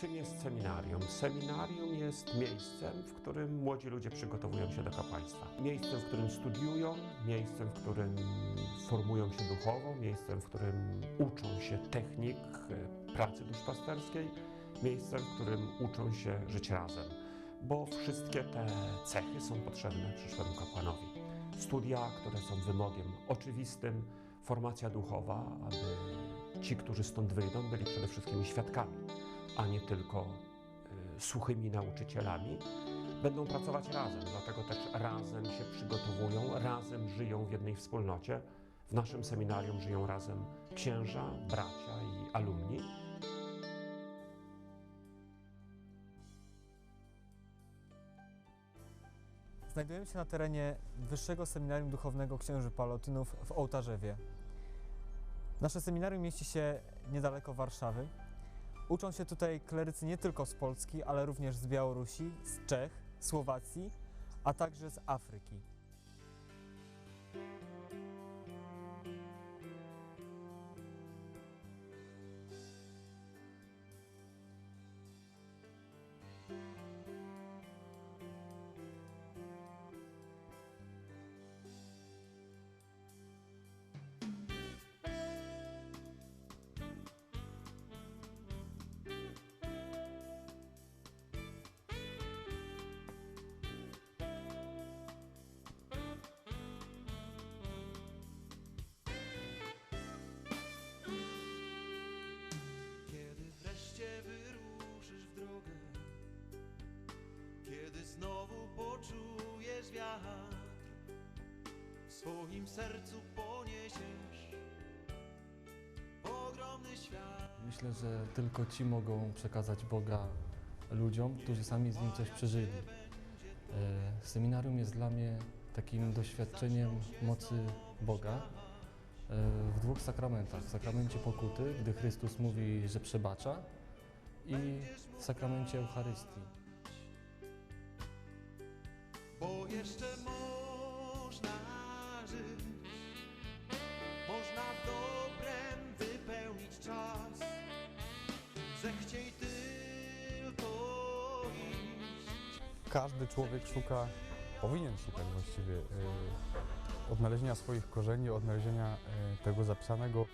Czym jest seminarium? Seminarium jest miejscem, w którym młodzi ludzie przygotowują się do kapłaństwa. Miejscem, w którym studiują, miejscem, w którym formują się duchowo, miejscem, w którym uczą się technik e, pracy duszpasterskiej, miejscem, w którym uczą się żyć razem. Bo wszystkie te cechy są potrzebne przyszłemu kapłanowi. Studia, które są wymogiem oczywistym, formacja duchowa, aby ci, którzy stąd wyjdą, byli przede wszystkim świadkami a nie tylko y, suchymi nauczycielami, będą pracować razem, dlatego też razem się przygotowują, razem żyją w jednej wspólnocie. W naszym seminarium żyją razem księża, bracia i alumni. Znajdujemy się na terenie Wyższego Seminarium Duchownego Księży Palotynów w Ołtarzewie. Nasze seminarium mieści się niedaleko Warszawy. Uczą się tutaj klerycy nie tylko z Polski, ale również z Białorusi, z Czech, Słowacji, a także z Afryki. Znowu poczujesz wiatr, w swoim sercu poniesiesz ogromny świat. Myślę, że tylko ci mogą przekazać Boga ludziom, którzy sami z Nim coś przeżyli. E, Seminarium jest dla mnie takim doświadczeniem mocy Boga e, w dwóch sakramentach. W sakramencie pokuty, gdy Chrystus mówi, że przebacza i w sakramencie Eucharystii. Bo jeszcze można żyć, można dobrem wypełnić czas. Zechciej tylko iść. każdy człowiek szuka, powinien szukać właściwie y, odnalezienia swoich korzeni, odnalezienia y, tego zapisanego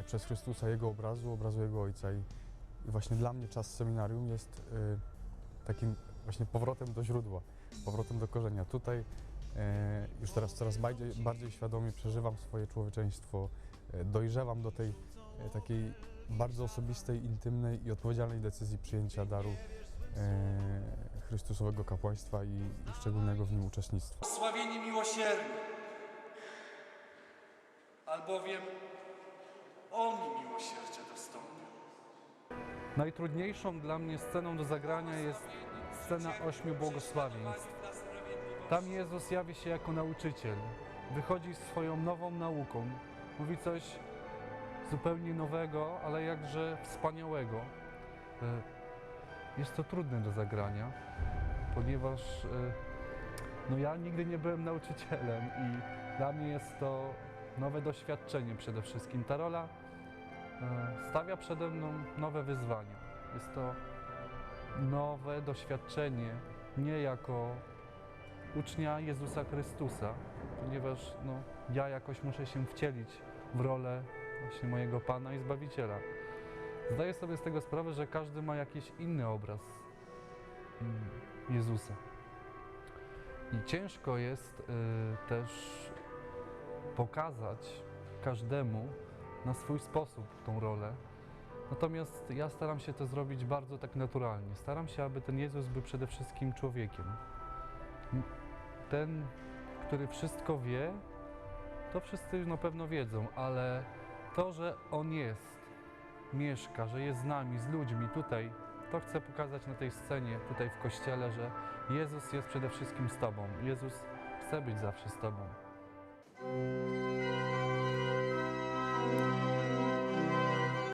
y, przez Chrystusa Jego obrazu, obrazu Jego Ojca. I, i właśnie dla mnie czas seminarium jest takim właśnie powrotem do źródła, powrotem do korzenia. Tutaj y, już teraz coraz bardziej, bardziej świadomie przeżywam swoje człowieczeństwo, y, dojrzewam do tej y, takiej bardzo osobistej, intymnej i odpowiedzialnej decyzji przyjęcia daru e, Chrystusowego kapłaństwa i, i szczególnego w nim uczestnictwa. Sławieni miłosierni, albowiem oni miłosierdzia dostąpią. Najtrudniejszą dla mnie sceną do zagrania jest scena ośmiu błogosławieństw. Tam Jezus jawi się jako nauczyciel, wychodzi swoją nową nauką, mówi coś zupełnie nowego, ale jakże wspaniałego. E, Jest to trudne do zagrania, ponieważ e, no ja nigdy nie byłem nauczycielem i dla mnie jest to nowe doświadczenie przede wszystkim. Ta rola e, stawia przede mną nowe wyzwania. Jest to nowe doświadczenie, nie jako ucznia Jezusa Chrystusa, ponieważ no, ja jakoś muszę się wcielić w rolę właśnie mojego Pana i Zbawiciela. Zdaję sobie z tego sprawę, że każdy ma jakiś inny obraz mm, Jezusa. I ciężko jest y, też pokazać każdemu na swój sposób tą rolę. Natomiast ja staram się to zrobić bardzo tak naturalnie. Staram się, aby ten Jezus był przede wszystkim człowiekiem. Ten, który wszystko wie, to wszyscy już na pewno wiedzą, ale to, że On jest, mieszka, że jest z nami, z ludźmi tutaj, to chcę pokazać na tej scenie, tutaj w kościele, że Jezus jest przede wszystkim z Tobą. Jezus chce być zawsze z Tobą.